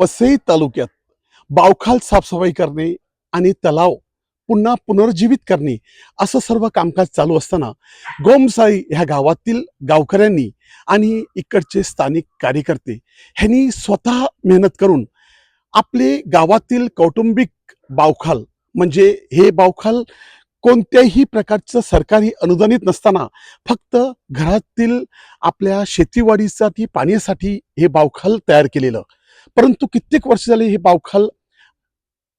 वसई तालुक्यात बावखाल साफसफाई करणे आणि तलाव पुन्हा पुनर्जीवित करणे असं सर्व कामकाज चालू असताना गोमसाई ह्या गावातील गावकऱ्यांनी आणि इकडचे स्थानिक कार्यकर्ते ह्यांनी स्वतः मेहनत करून आपले गावातील कौटुंबिक बावखाल म्हणजे हे बावखाल कोणत्याही प्रकारचं सरकारी अनुदानित नसताना फक्त घरातील आपल्या शेतीवाडीसाठी पाण्यासाठी हे बावखाल तयार केलेलं. परंतु कित्येक वर्ष झाले हे बावखाल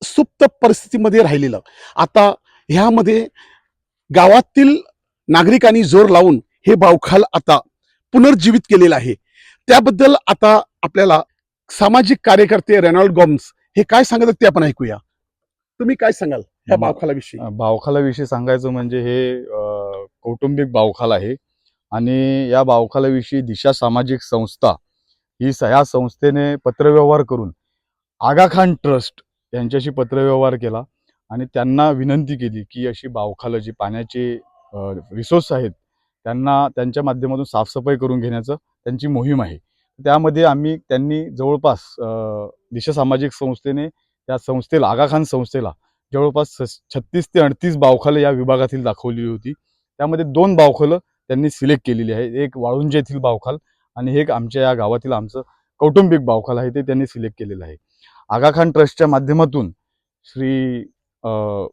सुप्त परिस्थितीमध्ये राहिलेलं. आता ह्यामध्ये गावातील नागरिकांनी जोर लावून हे बावखाल आता पुनर्जीवित केलेलं आहे. त्याबद्दल आता आपल्याला सामाजिक कार्यकर्ते रेनॉल्ड गॉम्स हे काय सांगत आहेत ते आपण ऐकूया. तुम्ही काय सांगाल या बावखालाविषयी? बावखालाविषयी सांगायचं म्हणजे हे कौटुंबिक बावखाल आहे. आणि या बावखालाविषयी दिशा सामाजिक संस्था ही स- ह्या संस्थेने पत्रव्यवहार करून आगा खान ट्रस्ट यांच्याशी पत्रव्यवहार केला आणि त्यांना विनंती केली की अशी बावखालं जी पाण्याचे रिसोर्स आहेत त्यांना त्यांच्या माध्यमातून साफसफाई करून घेण्याचं त्यांची मोहीम आहे. त्यामध्ये आम्ही त्यांनी जवळपास दिशा सामाजिक संस्थेने त्या संस्थेला आगाखान संस्थेला जवळपास छत्तीस ते अडतीस बावखालं या विभागातील दाखवलेली होती. त्यामध्ये दोन बावखलं त्यांनी सिलेक्ट केलेली आहे. एक वाळुंजे येथील बावखाल आणि एक आमच्या या गावातील आमचं कौटुंबिक बावखाल आहे ते त्यांनी सिलेक्ट केलेलं आहे. आगा खान ट्रस्टच्या माध्यमातून श्री अं,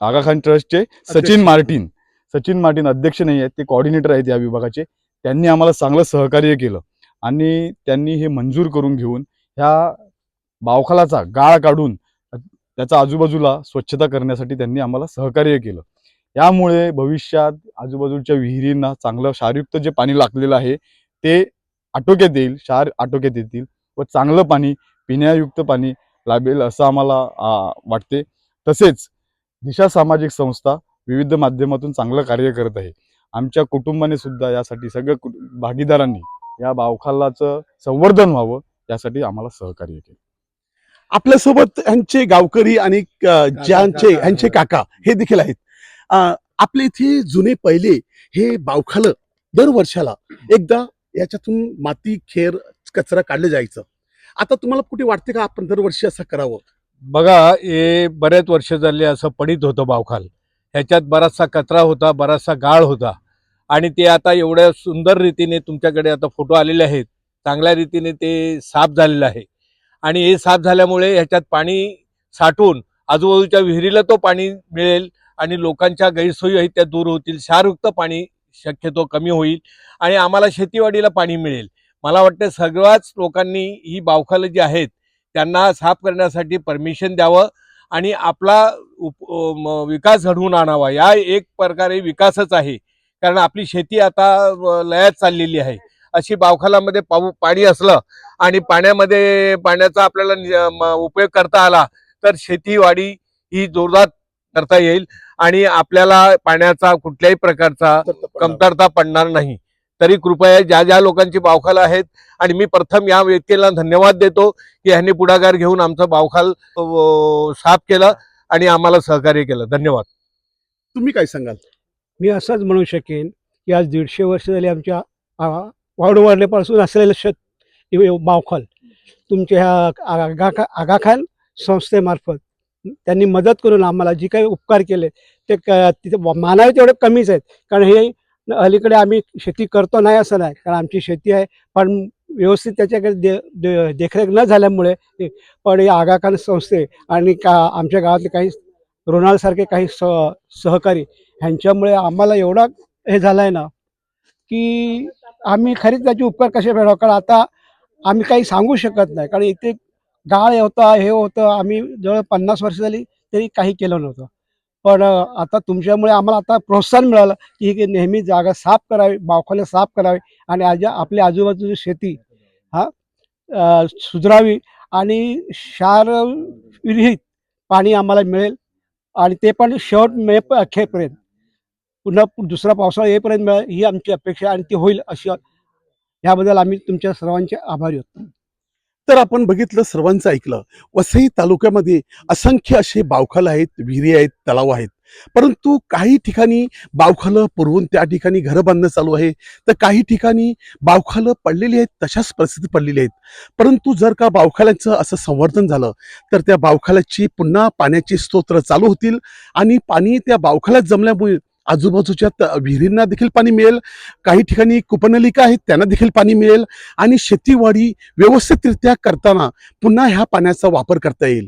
आगा खान ट्रस्टचे सचिन. मार्टिन सचिन मार्टिन अध्यक्ष नाही आहेत ते कॉर्डिनेटर आहेत या विभागाचे. त्यांनी आम्हाला चांगलं सहकार्य केलं आणि त्यांनी हे मंजूर करून घेऊन ह्या बावखालाचा गाळ काढून त्याचा आजूबाजूला स्वच्छता करण्यासाठी त्यांनी आम्हाला सहकार्य केलं. यामुळे भविष्यात आजूबाजूच्या विहिरींना चांगलं क्षारयुक्त जे पाणी लागलेलं आहे ते आटोक्यात येईल क्षार आटोक्यात येतील व चांगलं पाणी पिण्यायुक्त पाणी लाभेल असं आम्हाला वाटते. तसेच दिशा सामाजिक संस्था विविध माध्यमातून चांगलं कार्य करत आहे. आमच्या कुटुंबाने सुद्धा यासाठी सगळ्या भागीदारांनी या बावखालाचं संवर्धन व्हावं यासाठी आम्हाला सहकार्य केलं. आपल्यासोबत यांचे गावकरी आणि ज्यांचे ह्यांचे काका हे देखील आहेत. आपले इथे जुने पहिले हे बावखाल दर वर्षाला एकदा याच्यातून माती खेर कचरा काढलं जायचं. आता तुम्हाला कुठे वाटते का आपण दरवर्षी असं करावं? बघा हे बरेच वर्ष झाले असं पडित होतं बावखाल. ह्याच्यात बराचसा कचरा होता बराचसा गाळ होता. आणि ते आता एवढ्या सुंदर रीतीने तुमच्याकडे आता फोटो आलेले आहेत. चांगल्या रीतीने ते साफ झालेलं आहे. आणि हे साफ झाल्यामुळे ह्याच्यात पाणी साठून आजूबाजूच्या विहिरीला तो पाणी मिळेल. आणि लोकांच्या गैरसोयी आहेत त्या दूर होतील. क्षारयुक्त पाणी शक्यतो कमी होईल आणि आम्हाला शेतीवाडीला पाणी मिळेल. मला वाटतं सगळ्याच लोकांनी ही बावखालं जी आहेत त्यांना साफ करण्यासाठी परमिशन द्यावं आणि आपला उप म- विकास घडवून आणावा. या एक प्रकारे विकासच आहे. कारण आपली शेती आता लयात चाललेली आहे. अशी बावखालामध्ये पाऊ पाणी असलं आणि पाण्यामध्ये पाण्याचा आपल्याला उपयोग करता आला तर शेतीवाडी ही जोरदार करता येईल. आणि आपल्याला पाण्याचा कुठल्याही प्रकारचा कमतरता पडणार नाही. तरी कृपया ज्या ज्या लोकांची बावखाल आहेत आणि मी प्रथम या व्यक्तीला धन्यवाद देतो की ह्यांनी पुढाकार घेऊन आमचं बावखाल साफ केलं आणि आम्हाला सहकार्य केलं. धन्यवाद. तुम्ही काय सांगाल? मी असंच म्हणू शकेन की आज दीडशे वर्ष झाली आमच्या आ- वाडवडल्यापासून असलेलं शेत बावखल. तुमच्या ह्या आगा खा आगा खान संस्थेमार्फत त्यांनी मदत करून आम्हाला जी काही उपकार केले ते क तिथे मानावे तेवढे कमीच आहेत. कारण हे अलीकडे आम्ही शेती करतो नाही असं नाही. कारण आमची शेती आहे. पण व्यवस्थित त्याच्याकडे दे, दे देखरेख न झाल्यामुळे पण या आगाखान संस्थे आणि का आमच्या गावातले काही रुणालसारखे काही स सहकारी ह्यांच्यामुळे आम्हाला एवढा हे झाला आहे ना की आम्ही खरीच त्याचे उपकार कसे मिळावं कारण आता आम्ही काही सांगू शकत नाही. कारण इथे गाळ होता हे होतं आम्ही जवळ पन्नास वर्ष झाली तरी काही केलं नव्हतं. पण आता तुमच्यामुळे आम्हाला आता प्रोत्साहन मिळालं की नेहमी जागा साफ करावी बावखाले साफ करावी आणि आज आपल्या आजूबाजूची शेती हा सुधरावी आणि क्षार विरहित पाणी आम्हाला मिळेल आणि ते पण शेवट मे अखेपर्यंत पुन्हा दुसरा पावसाळा येईपर्यंत मिळेल ही आमची अपेक्षा आणि ती होईल अशी. याबद्दल आम्ही तुमच्या सर्वांचे आभारी होतो तर आपण बघितलं सर्वांचं ऐकलं. वसई तालुक्यामध्ये असंख्य असे बावखाल आहेत विहिरी आहेत तलाव आहेत. परंतु काही ठिकाणी बावखालं पुरवून त्या ठिकाणी घरं बांधणं चालू आहे. तर काही ठिकाणी बावखालं पडलेली आहेत तशाच परिस्थिती पडलेली आहेत. परंतु जर का बावखाल्यांचं असं संवर्धन झालं तर त्या बावखाल्याची पुन्हा पाण्याचे स्तोत्र चालू होतील आणि पाणी त्या बावखाल्यात जमल्यामुळे आजूबाजूच्या त- विहिरींना देखील पाणी मिळेल. काही ठिकाणी कुपनलिका आहेत त्यांना देखील पाणी मिळेल. आणि शेतीवाडी व्यवस्थितरित्या करताना पुन्हा ह्या पाण्याचा वापर करता येईल.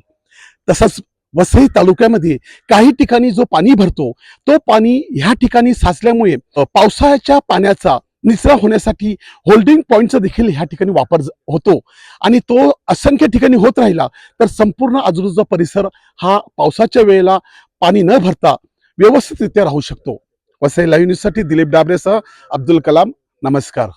तसंच वसई तालुक्यामध्ये काही ठिकाणी जो पाणी भरतो तो पाणी ह्या ठिकाणी साचल्यामुळे पावसाळ्याच्या पाण्याचा निचरा होण्यासाठी होल्डिंग पॉईंटचा देखील ह्या ठिकाणी वापर होतो. आणि तो असंख्य ठिकाणी होत राहिला तर संपूर्ण आजूबाजूचा परिसर हा पावसाच्या वेळेला पाणी न भरता व्यवस्थितरित्या राहू शकतो. वसई लाईव्ह न्यूजसाठी दिलीप डाबरेसह अब्दुल कलाम. नमस्कार.